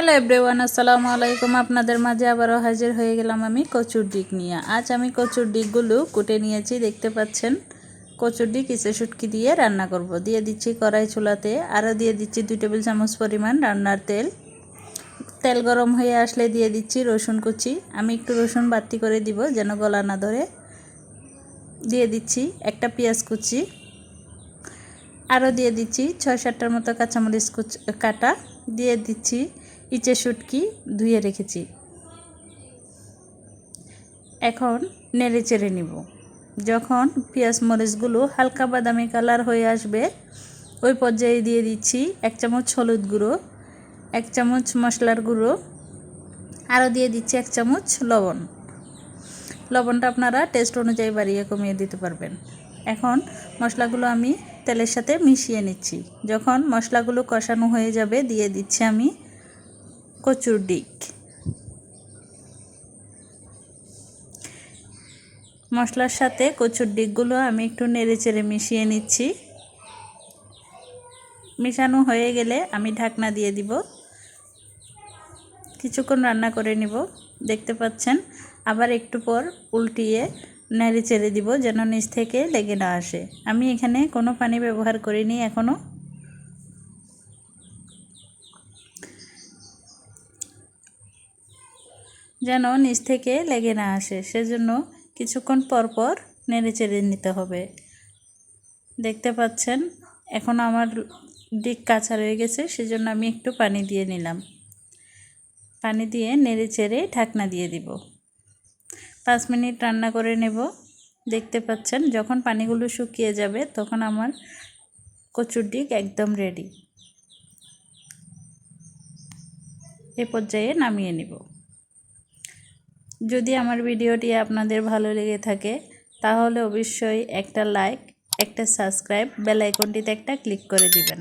Hello everyone আসসালামু আলাইকুম আপনাদের মাঝে আবারও হাজির হয়ে গেলাম আমি কচুর ডিক নিয়ে। আজ আমি কচুর ডিকগুলো কুটে নিয়েছি, দেখতে পাচ্ছেন। কচুর ডিক ইসে শুটকি দিয়ে রান্না করব। দিয়ে দিচ্ছি কড়াই চুলাতে, আরও দিয়ে দিচ্ছি দুই টেবিল চামচ পরিমাণ রান্নার তেল। তেল গরম হয়ে আসলে দিয়ে দিচ্ছি রসুন কুচি। আমি একটু রসুন বাতি করে দিব যেন গলা না ধরে। দিয়ে দিচ্ছি একটা পেঁয়াজ কুচি। আরও দিয়ে দিচ্ছি ছয় সাতটার মতো কাঁচামরিচ কুচ কাটা। দিয়ে দিচ্ছি ইচে শুটকি ধুয়ে রেখেছি। এখন নেড়ে চেড়ে নিব। যখন পেঁয়াজ মরিচগুলো হালকা বাদামি কালার হয়ে আসবে, ওই পর্যায়ে দিয়ে দিচ্ছি এক চামচ হলুদ গুঁড়ো, এক চামচ মশলার গুঁড়ো, আরও দিয়ে দিচ্ছি এক চামচ লবণ। লবণটা আপনারা টেস্ট অনুযায়ী বাড়িয়ে কমিয়ে দিতে পারবেন। এখন মশলাগুলো আমি তেলের সাথে মিশিয়ে নিচ্ছি। যখন মশলাগুলো কষানো হয়ে যাবে, দিয়ে দিচ্ছি আমি কচুর ডিক। মশলার সাথে কচুর ডিকগুলো আমি একটু নেড়ে চেড়ে মিশিয়ে নিচ্ছি। মিশানো হয়ে গেলে আমি ঢাকনা দিয়ে দিব। কিছুক্ষণ রান্না করে নিব। দেখতে পাচ্ছেন, আবার একটু পর উল্টিয়ে নেড়ে চেড়ে দিব যেন নিচ থেকে লেগে না আসে। আমি এখানে কোনো পানি ব্যবহার করিনি এখনও যেন নিচ থেকে লেগে না আসে। সেজন্য কিছুক্ষণ পর পর নেড়ে চেড়ে নিতে হবে। দেখতে পাচ্ছেন, এখন আমার দিক কাঁচা রয়ে গেছে, সেজন্য আমি একটু পানি দিয়ে নিলাম। পানি দিয়ে নেড়ে চেড়ে ঢাকনা দিয়ে দিব। পাঁচ মিনিট রান্না করে নেব। দেখতে পাচ্ছেন, যখন পানিগুলো শুকিয়ে যাবে, তখন আমার কচুর ডিক একদম রেডি এ পর্যায়ে নামিয়ে নিব। যদি আমার ভিডিওটি আপনাদের ভালো লেগে থাকে, তাহলে অবশ্যই একটা লাইক, একটা সাবস্ক্রাইব, বেল আইকনটিতে একটা ক্লিক করে দিবেন।